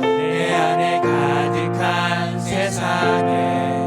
내 안에 가득한 세상에.